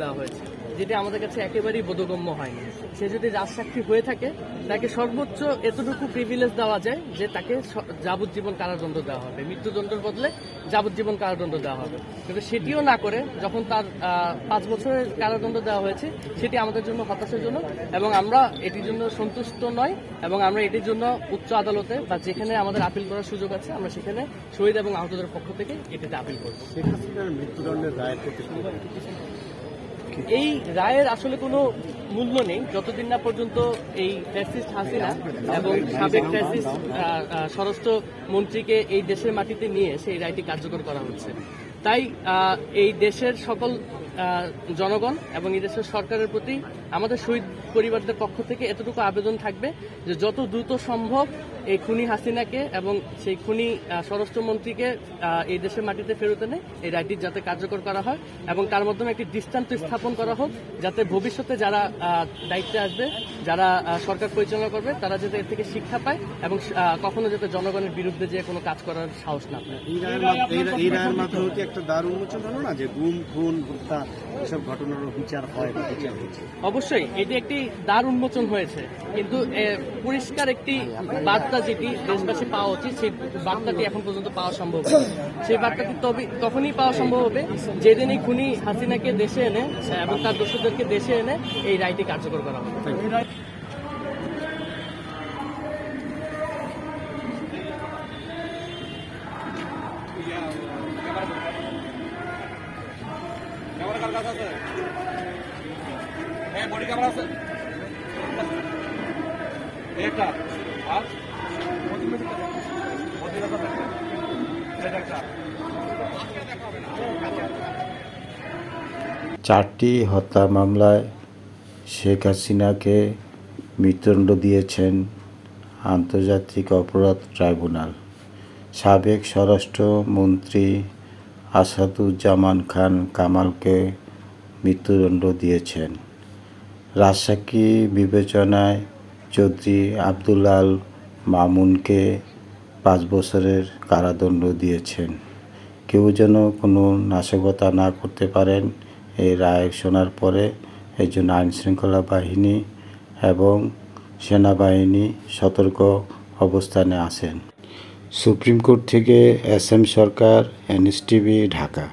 দেওয়া হয়েছে, যেটি আমাদের কাছে একেবারেই বোধগম্য হয়নি। সে যদি রাজসাক্ষী হয়ে থাকে, তাকে সর্বোচ্চ এতটুকু প্রিভিলেজ দেওয়া যায় যে তাকে যাবজ্জীবন কারাদণ্ড দেওয়া হবে। মৃত্যুদণ্ডের বদলে যাবজ্জীবন কারাদণ্ড দেওয়া হবে। কিন্তু সেটিও না করে যখন তার পাঁচ বছরের কারাদণ্ড দেওয়া হয়েছে, সেটি আমাদের জন্য হতাশের জন্য এবং আমরা এটির জন্য সন্তুষ্ট নয় এবং আমরা এটির জন্য উচ্চ আদালতে বা যেখানে আমাদের আপিল করার সুযোগ আছে, আমরা সেখানে শহীদ এবং আহতদের পক্ষ থেকে এটিতে আপিল করব। মৃত্যুদণ্ডের এই রায়ের আসলে কোনো মূল্য নেই। যতদিন না পর্যন্ত এই ফ্যাসিস্ট হাসিনা এবং সাবেক ফ্যাসিস্ট স্বরাষ্ট্র মন্ত্রীকে এই দেশের মাটিতে নিয়ে সেই রায়টি কার্যকর করা হচ্ছে। তাই এই দেশের সকল জনগণ এবং এই দেশের সরকারের প্রতি আমাদের শহীদ পরিবারদের পক্ষ থেকে এতটুকু আবেদন থাকবে যে যত দ্রুত সম্ভব এই খুনি হাসিনাকে এবং সেই খুনি স্বরাষ্ট্রমন্ত্রীকে আহ, এই দেশের মাটিতে ফেরত এনে এই রায়টি যাতে কার্যকর করা হয় এবং তার মাধ্যমে একটি দৃষ্টান্ত স্থাপন করা হোক যাতে ভবিষ্যতে যারা দায়িত্বে আসবে যারা সরকার পরিচালনা করবে তারা যাতে এর থেকে শিক্ষা পায় এবং কখনো যাতে জনগণের বিরুদ্ধে যে কোনো কাজ করার সাহস না পায়। এই রায়ের মাধ্যমে এই রা- এই রায়ের মাধ্যমে কি একটা দারুণ উন্মোচন হলো না? যে গুম খুন হত্যা এসব ঘটনারও বিচার হয় বিচার অবশ্যই এটি একটি দ্বার উন্মোচন হয়েছে। কিন্তু পরিষ্কার একটি বার্তা যেটি দেশবাসী পাওয়া উচিত সেই বার্তাটি এখন পর্যন্ত পাওয়া সম্ভব। সেই বার্তাটি তবে তখনই পাওয়া সম্ভব হবে যেদিন এই খুনি হাসিনাকে দেশে এনে এবং তার দোষদেরকে দেশে এনে এই রায়টি কার্যকর করা হবে। চারটি হত্যা মামলায় শেখ হাসিনাকে মৃত্যুদণ্ড দিয়েছেন আন্তর্জাতিক অপরাধ ট্রাইব্যুনাল। সাবেক স্বরাষ্ট্রমন্ত্রী আসাদুজ্জামান খান কামালকে মৃত্যুদণ্ড দিয়েছেন। রাজসাক্ষী বিবেচনায় চৌধুরী আবদুল্লাল মামুনকে পাঁচ বছরের কারাদণ্ড দিয়েছেন। কেউ যেন কোনো নাশকতা না করতে পারেন এই রায় শোনার পরে এই জন্য আইন শৃঙ্খলা বাহিনী এবং সেনাবাহিনী সতর্ক অবস্থানে আসেন সুপ্রিম কোর্ট থেকে S M Sarkar, NSTV, Dhaka.